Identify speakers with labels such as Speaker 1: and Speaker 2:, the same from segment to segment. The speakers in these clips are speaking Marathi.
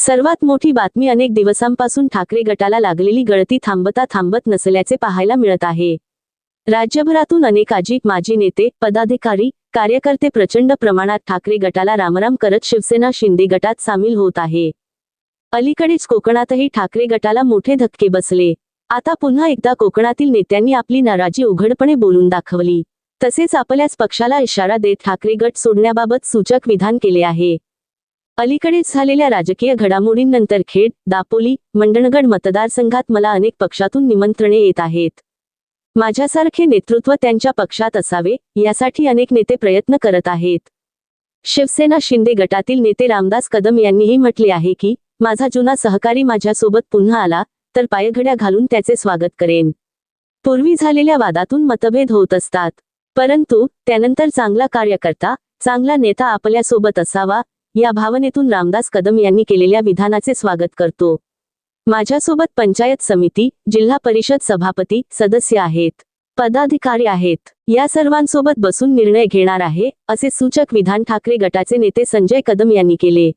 Speaker 1: सर्वात मोठी बातमी अनेक दिवसांपासून ठाकरे गटाला लागलेली गळती थांबता थांबत नसल्याचे पाहायला मिळत आहे. राज्यभरातून अनेक अजित माजी नेते पदाधिकारी कार्यकर्ते प्रचंड प्रमाणात ठाकरे गटाला रामराम करत शिवसेना शिंदे गटात सामील होत आहे. अलीकडेच कोकणातही ठाकरे गटाला मोठे धक्के बसले. आता पुन्हा एकदा कोकणातील नेत्यांनी आपली नाराजी उघडपणे बोलून दाखवली. तसेच आपल्याच पक्षाला इशारा देत ठाकरे गट सोडण्याबाबत सूचक विधान केले आहे. अलीकडेच झालेल्या राजकीय घडामोडींनंतर खेड दापोली मंडणगड मतदारसंघात मला अनेक पक्षातून निमंत्रणे येत आहेत. माझ्यासारखे नेतृत्व त्यांच्या पक्षात असावे यासाठी अनेक नेते प्रयत्न करत आहेत. शिवसेना शिंदे गटातील नेते रामदास कदम यांनीही म्हटले आहे की माझा जुना सहकारी माझ्यासोबत पुन्हा आला तर पायघड्या घालून त्याचे स्वागत करेन. पूर्वी झालेल्या वादातून मतभेद होत असतात. परंतु त्यानंतर चांगला कार्यकर्ता चांगला नेता आपल्यासोबत असावा या भावनेतून रामदास कदम यांनी केलेल्या विधानाचे स्वागत करतो. माझ्यासोबत पंचायत समिती जिल्हा परिषद सभापती सदस्य आहेत. पदाधिकारी आहेत. या सर्वांसोबत बसून निर्णय घेणार आहे असे सूचक विधान ठाकरे गटाचे नेते संजय कदम यांनी केले.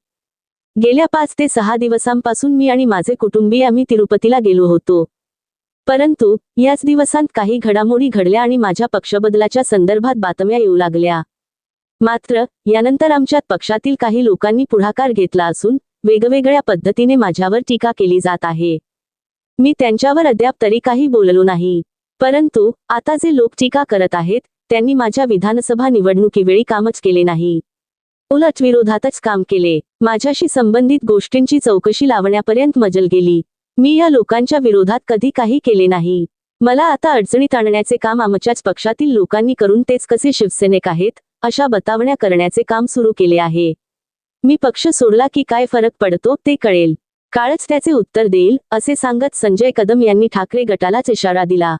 Speaker 1: गेल्या पाच ते सहा दिवसांपासून मी आणि माझे कुटुंबीय आम्ही तिरुपतीला गेलो होतो. परंतु याच दिवसांत काही घडामोडी घडल्या आणि माझ्या पक्षबदलाच्या संदर्भात बातम्या येऊ लागल्या. मात्र यानंतर आमच्यात पक्षातील काही लोकांनी पुढाकार घेतला असून वेगवेगळ्या पद्धतीने माझ्यावर टीका केली जात आहे. मी त्यांच्यावर अद्याप तरी काही बोललो नाही. परंतु आता जे लोक टीका करत आहेत त्यांनी माझ्या विधानसभा निवडणुकीवेळी कामच केले नाही. उलट विरोधातच काम केले. माझ्याशी संबंधित गोष्टींची चौकशी लावण्यापर्यंत मजल गेली. मी या लोकांच्या विरोधात कधी काही केले नाही. मला आता अडचणीत आणण्याचे काम आमच्याच पक्षातील लोकांनी करून तेच कसे शिवसैनिक आहेत अशा बतावण्या करण्याचे काम सुरू केले आहे. मी पक्ष सोडला की काय फरक पडतो ते कळेल. काळच त्याचे उत्तर देईल असे सांगत संजय कदम यांनी ठाकरे गटालाच इशारा दिला.